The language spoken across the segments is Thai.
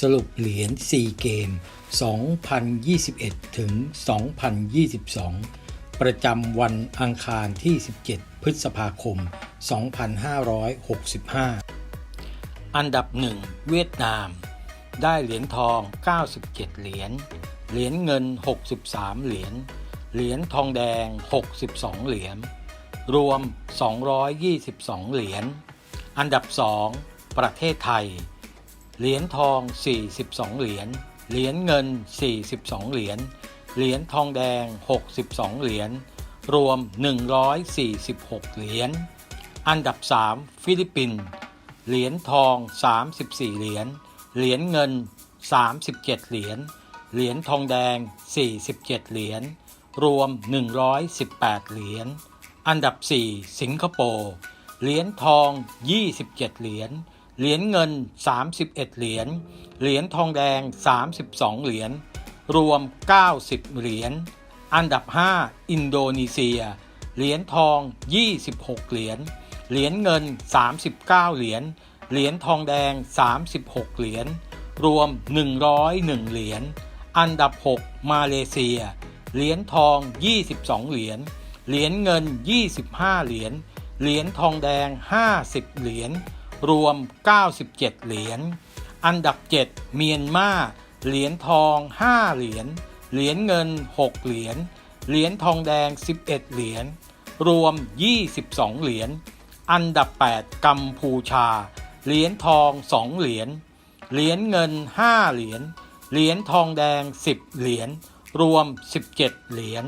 สรุปเหรียญ4เกม 2021 ถึง 2022 ประจำวันอังคารที่ 17 พฤษภาคม 2565 อันดับ 1 เวียดนาม ได้เหรียญทอง 97 เหรียญ เหรียญเงิน 63 เหรียญ เหรียญทองแดง 62 เหรียญ รวม 222 เหรียญ อันดับ 2 ประเทศไทย เหรียญทอง 42 เหรียญ เหรียญเงิน 42 เหรียญ เหรียญทองแดง 62 เหรียญ รวม 146 เหรียญ อันดับ 3 ฟิลิปปินส์ เหรียญทอง 34 เหรียญ เหรียญเงิน 37 เหรียญ เหรียญทองแดง 47 เหรียญ รวม 118 เหรียญ อันดับ 4 สิงคโปร์ เหรียญทอง 27 เหรียญ เหรียญเงิน 31 เหรียญ เหรียญทองแดง 32 เหรียญ รวม 90 เหรียญ อันดับ 5 อินโดนีเซีย เหรียญทอง 26 เหรียญ เหรียญเงิน 39 เหรียญ เหรียญทองแดง 36 เหรียญ รวม 101 เหรียญ อันดับ 6 มาเลเซีย เหรียญทอง 22 เหรียญ เหรียญเงิน 25 เหรียญ เหรียญทองแดง 50 เหรียญ รวม 97 เหรียญ อันดับ 7 เมียนมาเหรียญทอง 5 เหรียญ เหรียญเงิน 6 เหรียญ เหรียญทองแดง 11 เหรียญ รวม 22 เหรียญ อันดับ 8 กัมพูชา เหรียญทอง 2 เหรียญ เหรียญเงิน 5 เหรียญ เหรียญทองแดง 10 เหรียญ รวม 17 เหรียญ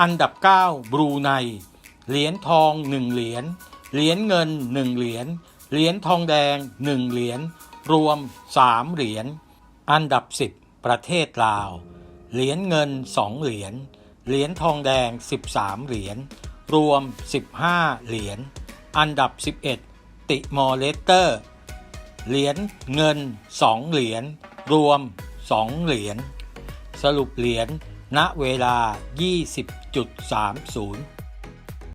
อันดับ 9 บรูไน เหรียญทอง 1 เหรียญ เหรียญเงิน 1 เหรียญ เหรียญทองแดง 1 เหรียญรวม 3 เหรียญอันดับ 10 ประเทศลาว เหรียญเงิน 2 เหรียญเหรียญทองแดง 13 เหรียญรวม 15 เหรียญอันดับ 11 ติมอร์เลสเตอร์ เหรียญเงิน 2 เหรียญรวม 2 เหรียญสรุปเหรียญณเวลา 20.30